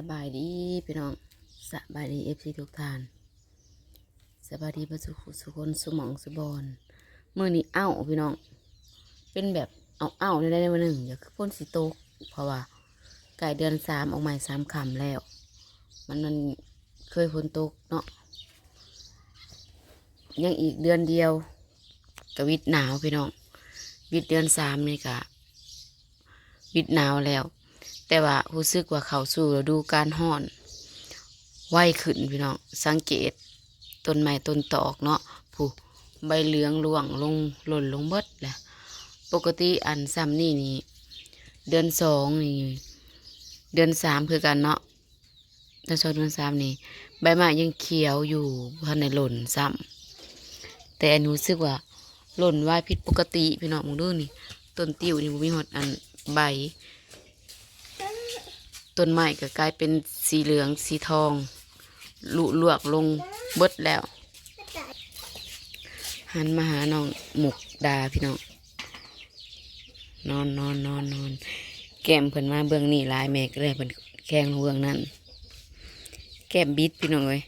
สบายดีพี่น้องสบายดีเอฟซีทุกท่านสบายดีประสุขสุคนสมองสุบอนเมื่อนี้เอ้าพี่น้อง เป็นแบบเอาเอ้าในได้วันหนึ่งอย่าคือพ่นสีโตกเพราะว่าไก่เดือนสามออกใหม่สามคำแล้ว มันมันเคยฝนโตกเนาะยังอีกเดือนเดียวกวิดหนาวพี่น้องวิดเดือนสามนี่กะวิดหนาวแล้ว แต่ว่ารู้สึกว่าเขาสู่ฤดูการห้อนไวขึ้นพี่น้องสังเกตต้นไม้ต้นตอกเนาะผู้ใบเหลืองร่วงลงหล่นลงเบิดแหละปกติอันซ้ำนี่นี่ เดือนสองนี่ เดือนสามคือกันเนาะเดือนสองเดือนสามนี่ ใบไม้ยังเขียวอยู่พันในหล่นซ้ำแต่อันนี้รู้สึกว่าหล่นไวผิดปกติพี่น้องมองดูนี่ต้นติ้วนี่บ่มีหดอันใบ ต้นไม้ก็กลายเป็นสีเหลืองสีทองลุลวกลงเบิดแล้ว หันมาหาน้องหมุกดาพี่น้องนอนนอนนอนนอนแก้มเพิ่นมาเบื้องนี่ลายแม่ก็เลยเพิ่นแข้งเบื้องนั้นแก้มบิดพี่น้องเอ้ย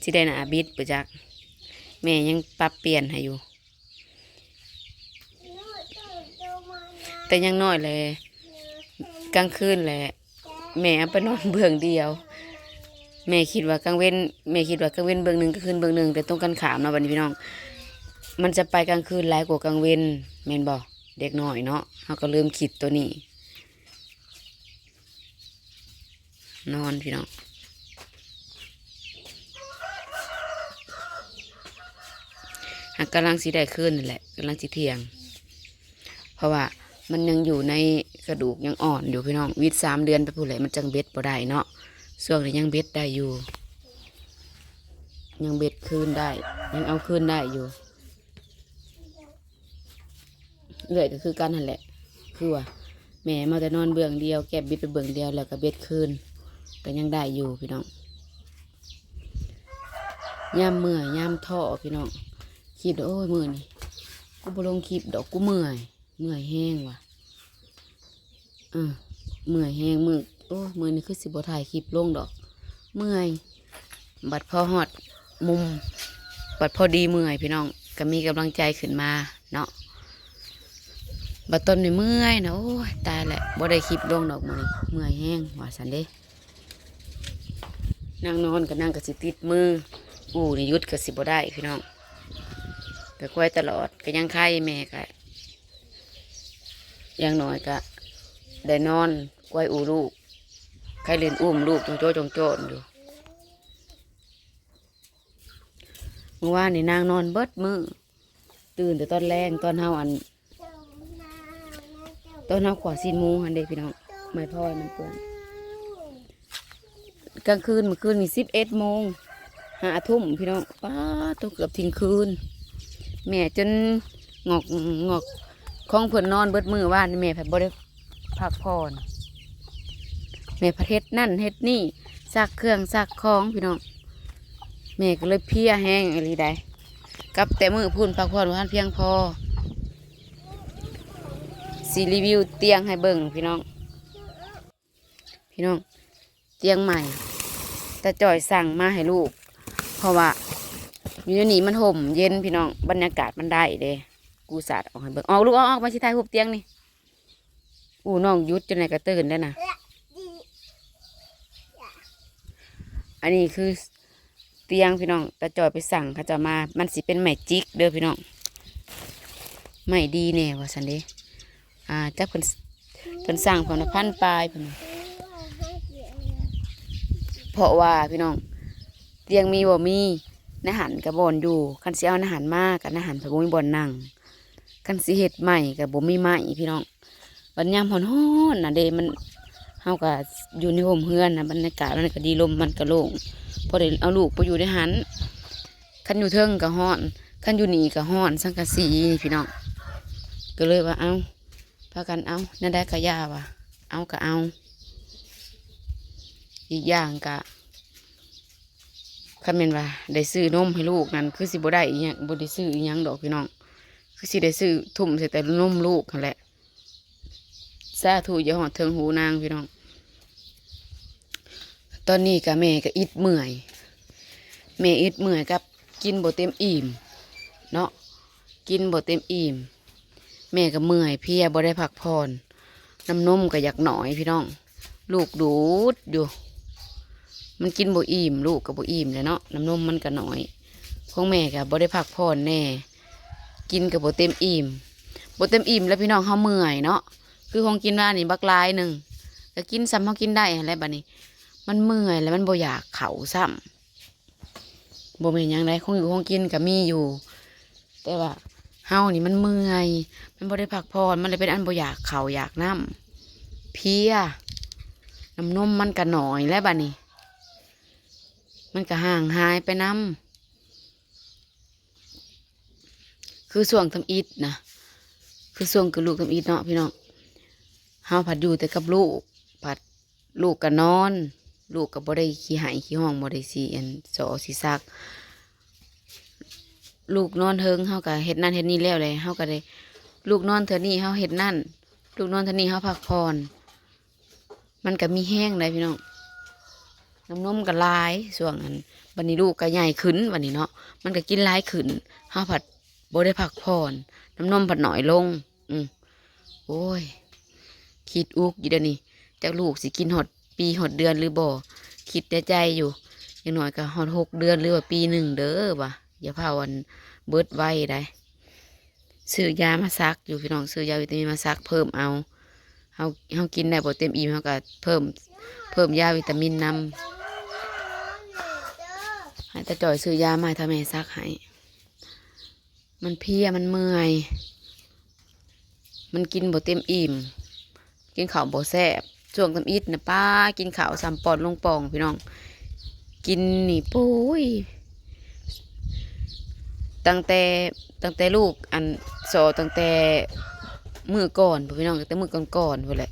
ที่ได้นาบิดประจักแม่ยังปรับเปลี่ยนให้อยู่ แต่ยังน้อยเลย กลางคืนแหละ แม่ไปนอนเบื้องเดียว แม่คิดว่ากลางเว้นแม่คิดว่ากลางเว้นเบื้องหนึ่งก็คืนเบื้องหนึ่งแต่ตรงกันขามเนาะบัดนี้พี่น้อง มันจะไปกลางคืนหลายกว่ากลางเว้นแม่นบอกเด็กน้อยเนาะเขาก็เริ่มคิดตัวนี้ นอนพี่น้องหากกำลังสีได้ขึ้นนั่นแหละกำลังสีเทียง เพราะว่ามันยังอยู่ใน กระดูกยังอ่อนอยู่พี่น้องวิตสามเดือนไปผู้ใดมันจังเบ็ดบ่ได้เนาะส่วนนี้ยังเบ็ดได้อยู่ ยังเบ็ดคืนได้ ยังเอาคืนได้อยู่เรื่อยก็คือกันนั่นแหละ คือว่าแม่มาแต่นอนเบื้องเดียว แก็บบิดไปเบื้องเดียวแล้วก็เบ็ดคืนก็ยังได้อยู่พี่น้องย่ามเมื่อยย่ามท่อพี่น้องคิดโอ้ยมื่อนี่กูบลงคลิปดอกกูเมื่อย เมื่อยแห้งว่ะ ออเมื่อยแหงมือโอ้มือนี่คือสิบถ่ายคลิปลงดอก เมื่อย บัดพอหอดมุม บัดพอดีเมื่อยพี่น้องก็มีกำลังใจขึ้นมาเนาะบัดต้นนี่เมื่อยนะโอ้ยตายแหละบ่ได้คลิปลงดอกมือนี่เมื่อยแห้งว่าสันเด้นั่งนอนก็นั่งก็สิติดมืออู่นี่ยุดก็สิบ่ได้พี่น้องก็กล้วยตลอดก็ยังไข่แม่ก็ย่างน้อยก็ ได้นอนกล้วยอูลูกใครเล่นอุ้มลูกจงโจ้จงโจนอยู่เมื่อวานนี่นางนอนเบิดมือตื่นแต่ตอนแรงตอนเฮาอันตอนเฮาขวาซีนมูหันเด็กพี่น้องไม่พ่อยมันเปื้อนกลางคืนเมื่อคืนนี่สิบเอ็ดโมงห้าทุ่มพี่น้องป้าตัวเกือบทิ้งคืน แม่จนงอกงอกของเพิ่นนอนเบิดมือว่านนี่แผัดบ่ได้ พักผ่อนแม่ผัดเฮ็ดนั่นเฮ็ดนี่ซักเครื่องซักของพี่น้องแม่ก็เลยเพียแห้งอะไรใดกับแต่มือพุ่นพักผ่อนวันเพียงพอสีรีวิวเตียงให้เบิ่งพี่น้อง พี่น้อง เตียงใหม่แต่จ่อยสั่งมาให้ลูก เพราะว่าอยู่นนี้มันห่มเย็นพี่น้องบรรยากาศมันได้เด้กูสาดออกให้เบิ่งออกลูกออกออกมาชิทายหุบเตียงนี่ อู้น้องยุดจนไหนก็ตื่นได้นะอันนี้คือเตียงพี่น้องตาจอยไปสั่งเขาจะมา มันสิเป็นไม้จิกเด้อพี่น้องไม้ดีแน่ว่าสันเดอ่าจักเพิ่นเพิ่นสั่งเพิ่นว่าพันปลายเพิ่นเพราะว่าพี่น้อง เตียงมีบ่มีนาหันกับบอนอยู่คันสิเอานาหันมากกับนาหันผักบุ้งบอนนั่งกันสิเห็ดใหม่กับบ่มีใหม่พี่น้อง บรรยามหอนฮ้อนๆนะเดมันเฮาก็อยู่ในห่มเฮือนนะบรรยากาศมันก็ดีลมมันก็โล่งพอได้เอาลูกไปอยู่ในหันคันอยู่เทิงก็ฮ้อนคันอยู่นี่ก็ฮ้อน สังกะสีพี่น้องก็เลยว่าเอาพากันเอานั่นได้ก็ยาว่ะเอาก็เอา อีกอย่างก็คำเป็นว่าได้ซื้อนมให้ลูกนั่นคือสิบ่ได้อีหยังบ่ได้ซื้ออีหยังดอกพี่น้องคือสิได้ซื้อทุ่มใส่แต่นมลูกนั่นแหละ ซาถูอย่าหอดเทิงหูนางพี่น้อง ตอนนี้กับแม่ก็อิดเมื่อย แม่อิดเมื่อยกับกินบ่เต็มอิ่ม เนาะ กินบ่เต็มอิ่ม แม่ก็เมื่อยเพียบ่ได้พักผ่อนน้ำนมก็อยากหน่อยพี่น้อง ลูกดูดอยู่ มันกินบ่อิ่มลูกก็บ่อิ่มเลยเนาะ น้ำนมมันก็หน้อยพวกแม่ก็บ่ได้พักผ่อนแน่ กินก็บ่เต็มอิ่มบ่เต็มอิ่มแล้วพี่น้องเฮาเมื่อยเนาะ คือคงกินว่านี่บักลายหนึ่งก็กินซ้ำเฮากินได้อะไรบัดนี้ มันเมื่อยแล้วมันบ่อยากเข่าซ้ำบ่แม่นยังไดคงอยู่คงกินก็มีอยู่ แต่ว่าเฮานี่มันเมื่อย มันบ่ได้พักผ่อนมันเลยเป็นอันบ่อยากเข่าอยากน้ำเพียน้ำนมมันก็หน่อยแล้วบัดนี้ มันก็ห่างหายไปน้ำคือส่วงทำอิฐนะคือส่วงคือลูกทำอิฐเนาะพี่น้อง เฮาผัดอยู่แต่กับลูก ผัดลูกก็นอน ลูกก็บ่ได้ขี้หายขี้ห้องบ่ได้สีอันสอสีซัก ลูกนอนเทิงเฮาก็เฮ็ดนั่นเฮ็ดนี่แล้วเลยเฮาก็ได้ ลูกนอนเท่านี้เฮาเฮ็ดนั่น ลูกนอนเท่านี้เฮาพักผ่อนมันก็มีแห้งเลยพี่น้องน้ำนมก็ลายส่วงอันบัดนี้ลูกก็ใหญ่ขึ้นบัดนี้เนาะมันก็กินลายขึ้นเฮาผัดบ่ได้พักผ่อนน้ำนมผัดหน่อยลง อืมโอ้ย คิดอุกอยู่เดี๋ยวนี้จากลูกสิกินหอดปีหอดเดือนหรือบ่คิดในใจอยู่อย่างน้อยก็หอดหกเดือนหรือว่าปีหนึ่งเด้อว่ะอย่าพาวันเบิดไว้ได้ซื้อยามาซักอยู่พี่น้องซื้อยาวิตามินมาซักเพิ่มเอาเฮาเฮากินได้บ่เต็มอิ่มเฮาก็เพิ่มเพิ่มยาวิตามินนำให้ตาจ่อยซื้อยามาให้ถ้าแม่ซักให้มันเพียมันเมื่อย มันกินบ่เต็มอิ่ม กินข้าวบ่แซ่บช่วงทำอิฐนะป้ากินข้าวสามปอนด์ลงปองพี่น้อง กินนี่ปุ้ยตั้งแต่ตั้งแต่ลูกอันโซตั้งแต่มือก่อนพี่น้องตั้งแต่มือก่อนก่อนพู้นแหละ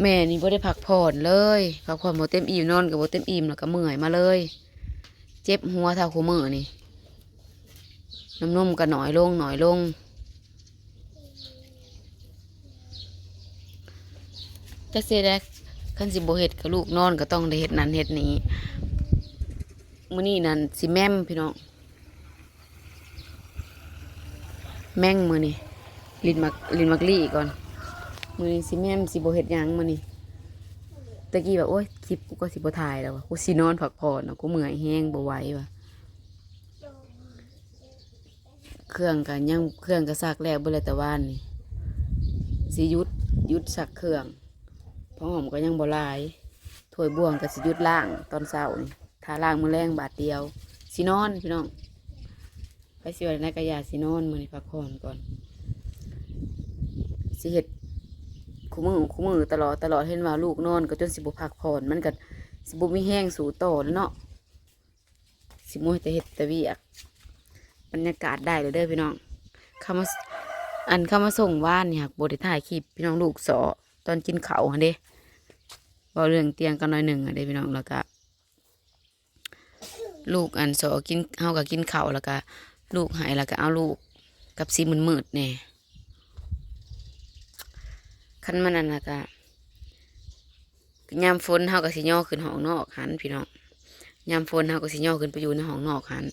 แม่นี่บ่ได้พักผ่อนเลยพักผ่อนบ่เต็มอิ่มนอนกับบ่เต็มอิ่มแล้วก็เมื่อยมาเลย เจ็บหัวเท่าคู่มือนี่น้ำนมก็หน่อยลงหน่อยลง จักเสียแดกคันสิบ่เฮ็ดกับลูกนอนก็ต้องได้เฮ็ดนั้นเฮ็ดนี้มื้อนี้นั่นสิแม่มพี่น้องแม่งมื้อนี้ลินมักลินมักลี่ก่อนมื้อนี้สิแม่มสิบ่เฮ็ดหยังมื้อนี้ตะกี้แบบโอ๊ยคลิปกูก็สิบ่ถ่ายแล้วว่ะกูสินอนพักผ่อนเนาะกูเมื่อยแฮงบ่ไหวว่ะเครื่องก็ยังเครื่องก็ซักแล้วเบ่เลยแต่ว่านนี่สิหยุดหยุดซักเครื่อง พอหอมก็ยังบ่ลายถ้วยบ่วงก็สิยุดล่างตอนเช้านี่ถ้าล่างมือแรงบาทเดียวสินอนพี่น้องไปสิวันนก็อย่าสินอนมือนี้พักผ่อนก่อนสิเฮ็ดคู่มือคู่มือตลอดตลอดเห็นว่าลูกนอนก็จนสิบ่พักผ่อนมันก็สิบ่มีแห้งสู่ต่อแล้วเนาะสิมัวแต่เฮ็ดแต่วียกบรรยากาศได้เลยเด้อพี่น้องคำว่าอันคำว่าส่งว่านเนี่ยบได้ถ่ายคลิปพี่น้องลูกสอตอนกินเขาวหั่นเด้ เบาเรื่องเตียงกันหน่อยหนึ่งอะเด้พี่น้องแล้วก็ลูกอันสอกินเฮาก็กินข้าวแล้วก็ลูกหายแล้วก็เอาลูกกับสีมืดมืดๆแน่คันมันอันน่ะก็ยามฝนเฮาก็สิย่อขึ้นห้องนอกหันพี่น้องยามฝนเฮาก็สิย่อขึ้นไปอยู่ในห้องนอกหัน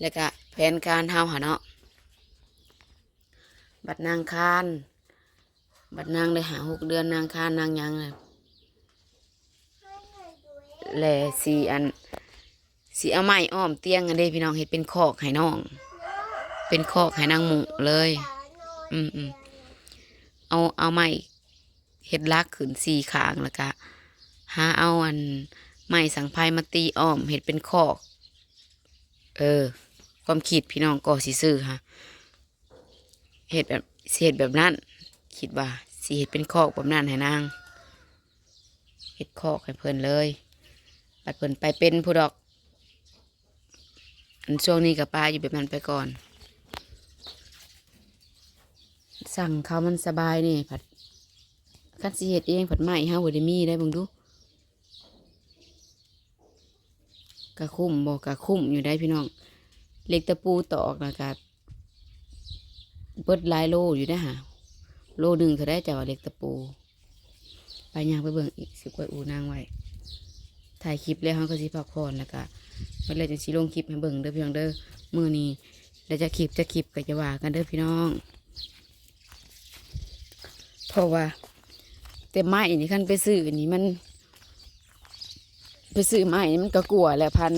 แล้วก็แผนการเฮาหาเนาะบัดนางคาน บัดนางได้หาหกเดือนนางคานนางยังเลย แหล่สีอันสีเอาไม้อ้อมเตียงกันเด้พี่น้องเห็ดเป็นคอกให้น้อง เป็นคอกให้นางหมูเลย อืมอืมเอาเอาไม้เห็ดลักขึ้นสี่ขางแล้วก็หาเอาอันไม้สังไพมาตีอ้อมเห็ดเป็นคอก เออ ความคิดพี่น้องก็สิซื้อฮะเห็ดแบบสิเห็ดแบบนั้น คิดว่าสิเห็ดเป็นคอกแบบนั้นให้นางเห็ดคอกให้เพิ่นเลย ปัดเพิ่นไปเป็นผู้ดอก อันช่วงนี้กับป้าอยู่แบบนั้นไปก่อน สั่งเขามันสบายนี่ผัดคันสิเห็ดเองผัดไหม้เฮาบ่ได้มีได้บิ่งดูกะคุ้มบอกกะคุ้มอยู่ได้พี่น้อง เล็กตะปูตอกนะกะเบิดลายโลอยู่ได้หาโลหนึ่งเธอได้จะว่าเล็กตะปู ไปย่างไปเบิ่งอีกสิบกว่าอูนางไว้ ถ่ายคลิปแล้วเขาก็สิพักผ่อนแล้วก็มันเลยจะสิลงคลิปให้เบิ่งเด้อพี่น้องเด้อมือนี้เดี๋ยวจะคลิปจะคลิปก็จะว่ากันเด้อพี่น้องเพราะว่า แต่ไม้นี่คันไปซื้อนี่มัน ไปซื้อไม้นี่มันก็กลัวแหละพัน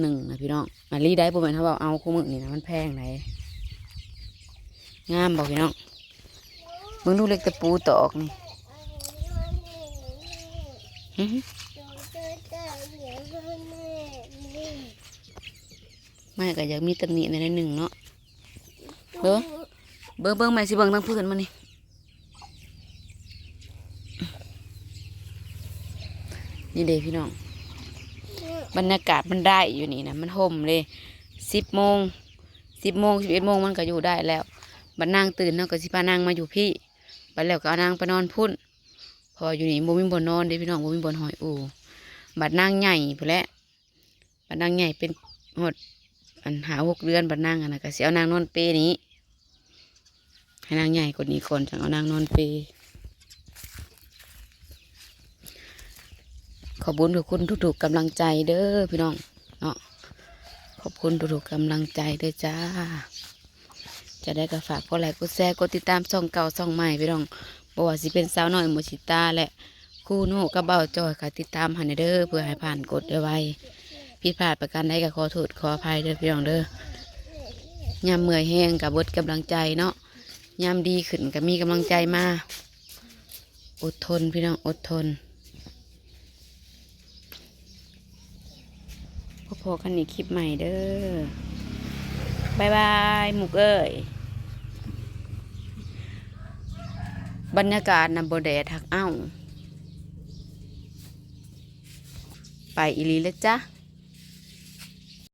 หนึ่งนะพี่น้องมารีได้ประมาณถ้าว่าเอาคู่มือนี่นะมันแพงไหนงามบอกพี่น้องมึงดูเล็กตะปูตอกนี่หึหึ ไม่ก็อยากมีตำหนิในอยหนึ่งเนาะเบิ้งเบิ้งเบิ้งไม่สิเบิ้งทั้งพื้นมานี่นี่เด้พี่น้อง บรรยากาศมันได้อยู่นี่นะมันห่มเลยสิบโมงสิบโมงสิบเอ็ดโมงมันก็อยู่ได้แล้วบัดนางตื่นเนาะก็สิพานางมาอยู่พี่ไปแล้วก็เอานางไปนอนพุ่น พออยู่นี่บ่มีบนนอนเด้พี่น้องบ่มีบนหอยอูบัดนางใหญ่พอแหล้วบัดนางใหญ่เป็นหด อันหาหกเดือนบัดนางอันนะก็เสิเอานางนอนเปนี้ ให้นางใหญ่กว่านี้ก่อนจังเอานางนอนเปขอบคุณทุกคนทุกๆกำลังใจเด้อพี่น้องเนาะขอบคุณทุกๆกำลังใจเด้อจ้า จะได้ก็ฝากกดไลค์กดแชร์กดติดตามช่องเก่าช่องใหม่พี่น้องบอกว่าสิเป็นสาวน้อยโมชิตาแหละคู่โน่กับเบาจอยค่ะติดตามหันเด้อเพื่อให้ผ่านกดได้ไว ผิดพลาดประการใดก็ขอโทษขออภัยเด้อพี่น้องเด้อยามเมื่อยแห้งกับบดกำลังใจเนาะยามดีขึ้นก็มีกำลังใจมาอดทนพี่น้องอดทนพอๆกันอีกคลิปใหม่เด้อบายบายหมุกเอ้ยบรรยากาศนำโบแดดทักเอ้า ไปอีลีเลยจ้ะ